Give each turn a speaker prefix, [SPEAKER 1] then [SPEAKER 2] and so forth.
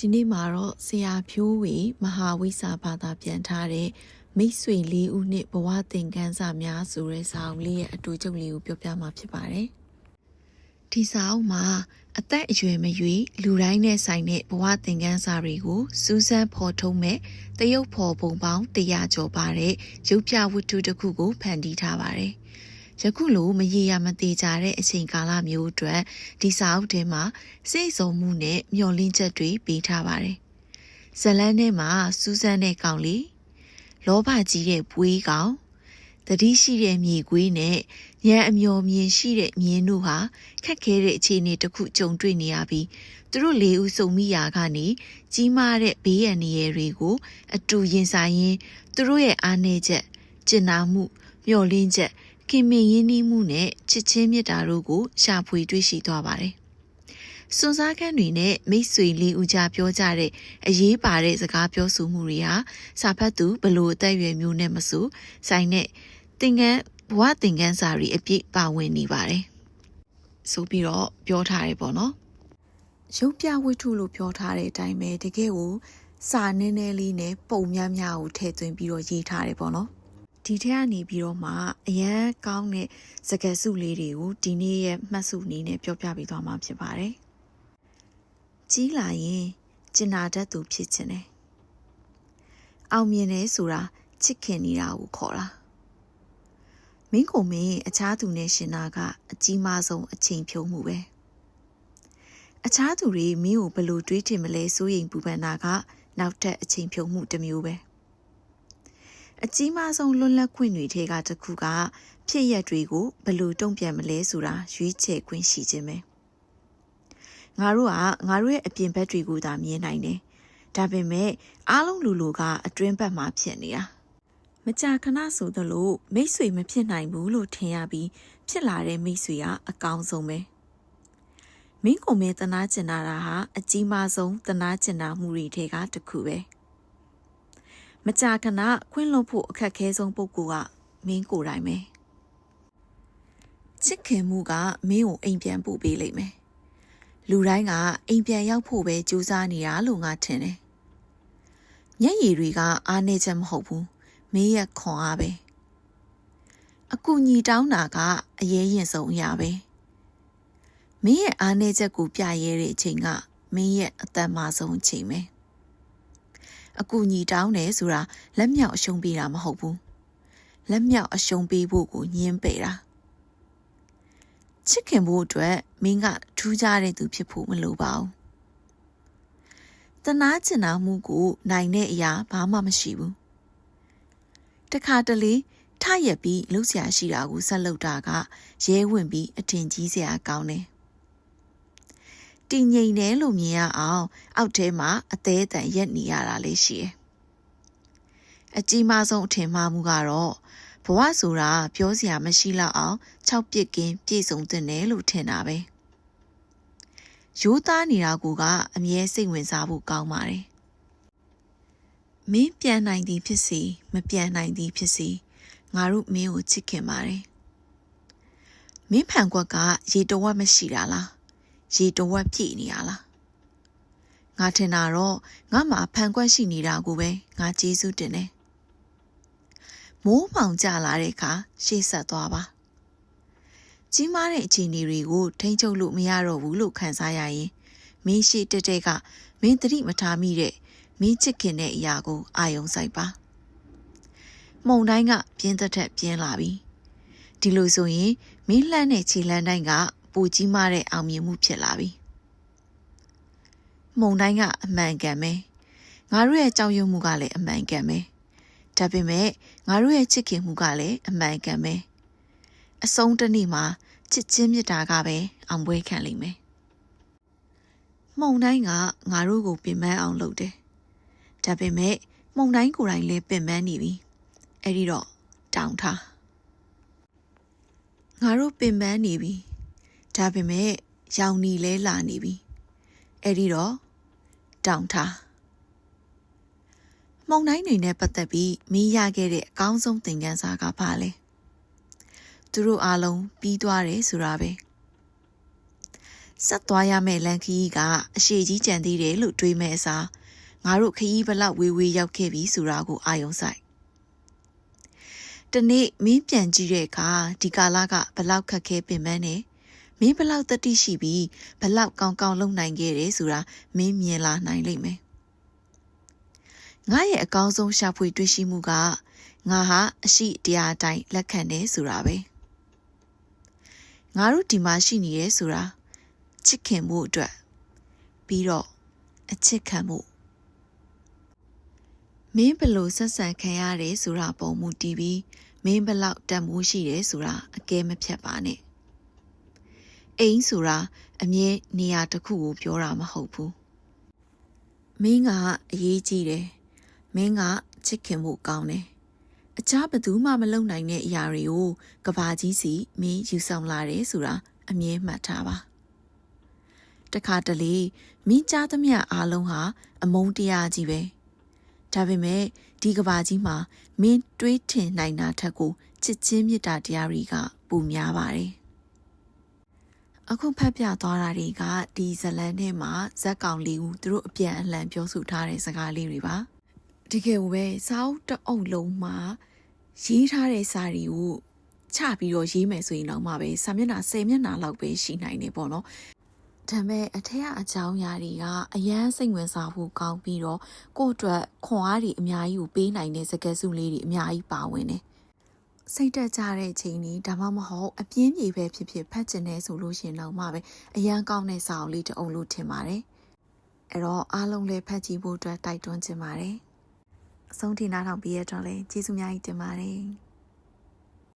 [SPEAKER 1] ဒီနေ့မှာတော့ဆရာဖြိုးဝေမဟာဝိစာဘာသာပြန်ထားတဲ့မိတ်ဆွေလေးဦးနှစ်ဘဝသင်ခန်းစာများဆိုတဲ့စာအုပ်လေးရဲ့အတူချုပ်လေးကိုပြောပြမှာဖြစ်ပါတယ်။ဒီစာအုပ်မှာအသက်အရွယ်မရွေးလူတိုင်းနဲ့ဆိုင်တဲ့ဘဝသင်ခန်းစာတွေကိုစူးစမ်းဖော်ထုတ်မဲ့တရုတ်ဖော်ပုံပေါင်း100ကျော်ပါတဲ့ရုပ်ပြဝတ္ထုတစ်ခုကိုဖန်တီးထားပါတယ်။ ယခုလိုမရေရမသေးကြတဲ့အချိန်ကာလမျိုးအတွက်ဒီစာအုပ်ထဲမှာစိတ်ဆုံမှုနဲ့မျောလင်းချက်တွေပေးထားပါတယ်။ဇလန်းထဲမှာစူးစမ်းတဲ့ကောင်လေးလောဘကြီးတဲ့ပွေးကောင်တတိရှိတဲ့မြေကွေးနဲ့ရန်အမျော်မြင်ရှိတဲ့မြင်းတို့ဟာခက်ခဲတဲ့အခြေအနေတစ်ခုကြုံတွေ့နေရပြီးသူတို့လေးဦးစုံမိရာကနေကြီးမားတဲ့ဘေးရန်နေရတွေကို အတူရင်ဆိုင်ရင်းသူတို့ရဲ့အားနည်းချက်ကျင်နာမှုမျောလင်းချက် ခင်မင်ရင်းနှီးမှုနဲ့ချစ်ချင်းမြတ်တာတို့ကိုရှာဖွေတွေ့ရှိသွားပါတယ်။စွန်စားခန်းတွေနဲ့မိတ်ဆွေလေးဦးကြားပြောကြတဲ့အရေးပါတဲ့စကားပြောဆိုမှုတွေဟာစာဖတ်သူဘလို့အသက်အရွယ်မျိုးနဲ့မဆိုဆိုင်တဲ့သင်္ကန်းဘဝသင်္ကန်းစာတွေအပြည့်ပါဝင်နေပါတယ်။ဆိုပြီးတော့ပြောထားတယ်ပေါ့နော်။ရုပ်ပြဝိထုလို့ပြောထားတဲ့အတိုင်းပဲတကယ်ကိုစာနည်းနည်းလေးနဲ့ပုံများများကိုထည့်သွင်းပြီးတော့ရေးထားတယ်ပေါ့နော်။ ဒီထက်ကနေပြီးတော့မှအရန်ကောင်းတဲ့စကားစုလေးတွေကိုဒီနေ့ရဲ့မှတ်စုအနေနဲ့ပြောပြပေးသွားမှာဖြစ်ပါတယ်။ကြီးလာရင်ကျင်နာတတ်သူဖြစ်ခြင်းတယ်။အောင်မြင်တယ်ဆိုတာချစ်ခင်နေတာကိုခေါ်တာ။မင်းကိုမင်းအခြားသူနဲ့ရှင်တာကအကြီးမားဆုံးအချိန်ဖြုံးမှုပဲ။အခြားသူတွေမင်းကိုဘလို့တွေးထင်မလဲစိုးရိမ်ပူပန်တာကနောက်ထပ်အချိန်ဖြုံးမှုတစ်မျိုးပဲ။ အကြီးမားဆုံးလွတ်လပ်ခွင့်တွေထဲကတစ်ခုကဖြစ်ရက်တွေကိုဘယ်လိုတုံ့ပြန်မလဲဆိုတာရွေးချယ်ခွင့်ရှိခြင်းပဲငါတို့ကငါတို့ရဲ့အပြင်ဘက်တွေကိုသာမြင်နိုင်တယ်ဒါပေမဲ့အားလုံးလူလူကအတွင်းဘက်မှာဖြစ်နေတာမကြာခဏဆိုသလိုမိတ်ဆွေမဖြစ်နိုင်ဘူးလို့ထင်ရပြီးဖြစ်လာတဲ့မိတ်ဆွေကအကောင်းဆုံးပဲမင်းကိုမင်းတနာကျင်နာတာဟာအကြီးမားဆုံးတနာကျင်နာမှုတွေထဲကတစ်ခုပဲ။ မကြာခဏခွင့်လွှတ်ဖို့အခက်ခဲဆုံးပုဂ္ဂိုလ်ကမင်းကိုယ်တိုင်ပဲချစ်ခင်မှုကမင်းကိုအိမ်ပြန်ပို့ပေးလိမ့်မယ်လူတိုင်းကအိမ်ပြန်ရောက်ဖို့ပဲကြိုးစားနေတာလို့ငါထင်တယ်မျက်ရည်တွေကအားနေချက်မဟုတ်ဘူးမင်းရဲ့ခွန်အားပဲအကူညီတောင်းတာကအရေးရင်ဆုံးအရာပဲမင်းရဲ့အားနေချက်ကိုပြရဲတဲ့အချိန်ကမင်းရဲ့အသက်မဆုံးအချိန်ပဲ အကူညီတောင်းတယ်ဆိုတာလက်မြောက်အရှုံးပေးတာမဟုတ်ဘူးလက်မြောက်အရှုံးပေးဖို့ကိုညင်းပယ်တာချစ်ခင်ဖို့အတွက်မင်းကထူးခြားတဲ့သူဖြစ်ဖို့မလိုပါဘူးတနာကျင်နာမှုကိုနိုင်တဲ့အရာဘာမှမရှိဘူးတခါတလေထရက်ပြီးလှုပ်ရှားရှိတာကိုဆက်လုပ်တာကရဲဝင်ပြီးအထင်ကြီးစရာကောင်းတယ် တည်ငြိမ်တယ်လို့မြင်ရအောင် အောက်ထဲမှာအသေးအတန်ရက်နေရတာလေးရှိတယ်။အကြီးမားဆုံးအထင်မှားမှုကတော့ဘဝဆိုတာပြောစရာမရှိတော့အောင်၆ပြစ်ကင်းပြည့်စုံတဲ့နယ်လို့ထင်တာပဲ။ရိုးသားနေတာကအမြဲစိတ်ဝင်စားဖို့ကောင်းပါတယ်။မင်းပြန်နိုင်သည်ဖြစ်စီမပြန်နိုင်သည်ဖြစ်စီငါတို့မင်းကိုချစ်ခင်ပါတယ်။မင်းဖန်ကွက်ကရေတဝက်မရှိတာလား ရေတဝက်ပြည့်နေရလားငါထင်တာတော့ငါမှဖန်ကွက်ရှိနေတာကိုပဲငါကျေးဇူးတင်တယ်မိုးမောင်ကြလာတဲ့အခါရှေ့ဆက်သွားပါကြီးမားတဲ့အခြေအနေတွေကိုထိန်းချုပ်လို့မရတော့ဘူးလို့ခံစားရရင်မင်းရှိတက်တဲ့ကမင်းသတိမထားမိတဲ့မင်းချစ်ခင်တဲ့အရာကိုအာယုံစိုက်ပါမုံတိုင်းကပြင်းသက်ထက်ပြင်းလာပြီဒီလိုဆိုရင်မင်းလှမ်းတဲ့ခြေလမ်းတိုင်းက ပိုကြီးမားတဲ့အောင်မြင်မှုဖြစ်လာပြီ။မုံတိုင်းကအမှန်ကန်ပဲ။ငါတို့ရဲ့ကြောက်ရွံ့မှုကလည်းအမှန်ကန်ပဲ။ဒါပေမဲ့ငါတို့ရဲ့ချစ်ခင်မှုကလည်းအမှန်ကန်ပဲ။အဆုံးတစ်နေ့မှာချစ်ချင်းမြတ်တာကပဲအောင်ပွဲခံလိမ့်မယ်။မုံတိုင်းကငါတို့ကိုပင်ပန်းအောင်လုပ်တယ်။ဒါပေမဲ့မုံတိုင်းကိုယ်တိုင်လည်းပင်ပန်းနေပြီ။အဲ့ဒီတော့တောင်းထားငါတို့ပင်ပန်းနေပြီ ဒါပေမဲ့ရောင်နီလဲလာနေပြီအဲ့ဒီတော့တောင်ထားမုံတိုင်းတွေနဲ့ပတ်သက်ပြီးမင်းရခဲ့တဲ့အကောင်းဆုံးသင်ခန်းစာကဘာလဲသူတို့အားလုံးပြီးသွားတယ်ဆိုတာပဲဆက်သွားရမယ့်လမ်းခရီးကအရှိကြီးကြံသေးတယ်လို့တွေးမဲ့အစားငါတို့ခရီးဘလောက်ဝေးဝေးရောက်ခဲ့ပြီဆိုတာကိုအာယုံဆိုင်တနေ့မင်းပြန်ကြည့်တဲ့အခါဒီကာလကဘလောက်ခက်ခဲပင်ပန်းနေ မင်းဘလောက်တတိရှိပြီးဘလောက်ကောင်းကောင်းလုပ်နိုင်ခဲ့တယ်ဆိုတာမင်းမြင်လာနိုင်လိမ့်မယ်ငါရဲ့အကောင်းဆုံးရှာဖွေတွေ့ရှိမှုကငါဟာအရှိတရားအတိုင်းလက်ခံတယ်ဆိုတာပဲငါတို့ဒီမှာရှိနေရဲဆိုတာချစ်ခင်မှုအတွက်ပြီးတော့အချစ်ခံမှုမင်းဘလို့ဆက်ဆံခံရတယ်ဆိုတာပုံမူတည်ပြီးမင်းဘလောက်တတ်မှုရှိတယ်ဆိုတာအကဲမဖြတ်ပါနဲ့ အိမ်ဆိုတာအမြဲနေရာတစ်ခုကိုပြောတာမဟုတ်ဘူးမင်းကအရေးကြီးတယ်မင်းကချစ်ခင်မှုကောင်းတယ်အခြားဘယ်သူမှမလုပ်နိုင်တဲ့အရာတွေကိုကဘာကြီးစီမင်းယူဆောင်လာတယ်ဆိုတာအမြဲမှတ်ထားပါတခါတလေမင်းကြားသမျှအားလုံးဟာအမုန်းတရားကြီးပဲဒါပေမဲ့ဒီကဘာကြီးမှာမင်းတွေးထင်နိုင်တာထက်ကိုချစ်ချင်းမေတ္တာတရားတွေကပိုများပါတယ် အခုဖတ်ပြသွားတာတွေကဒီဇလန်ထဲမှာဇက်ကောင်လေးဦးသူတို့အပြန်အလှန်ပြောဆိုထားတဲ့စကားလေးတွေပါတကယ်ပဲစာအုပ်တစ်အုပ်လုံးမှာရေးထားတဲ့စာတွေကိုချပြီးတော့ရေးမယ်ဆိုရင်တော့မှပဲစာမျက်နှာ10မျက်နှာလောက်ပဲရှိနိုင်နေပေါ့နော်ဒါပေမဲ့အထက်ကအကြောင်းအရာတွေကအရန်စိတ်ဝင်စားဖို့ကောင်းပြီးတော့ကိုယ့်အတွက်ခွန်အားတွေအများကြီးကိုပေးနိုင်တဲ့စကားစုလေးတွေအများကြီးပါဝင်တယ် စိတ်တက်ကြတဲ့ချိန်นี้ဒါမှမဟုတ်အပြင်းပြေပဲဖြစ်ဖြစ်ဖတ်ကျင်နေဆိုလို့ရှင်တော့မှပဲအရန်ကောင်းတဲ့စာအုပ်လေးတစ်အုပ်လို့ထင်ပါတယ်အဲ့တော့အားလုံးလည်းဖတ်ကြည့်ဖို့အတွက်တိုက်တွန်းချင်ပါတယ်အဆုံးထိနားထောင်ပြီးရတော့လဲကျေးဇူးများကြီးတင်ပါတယ်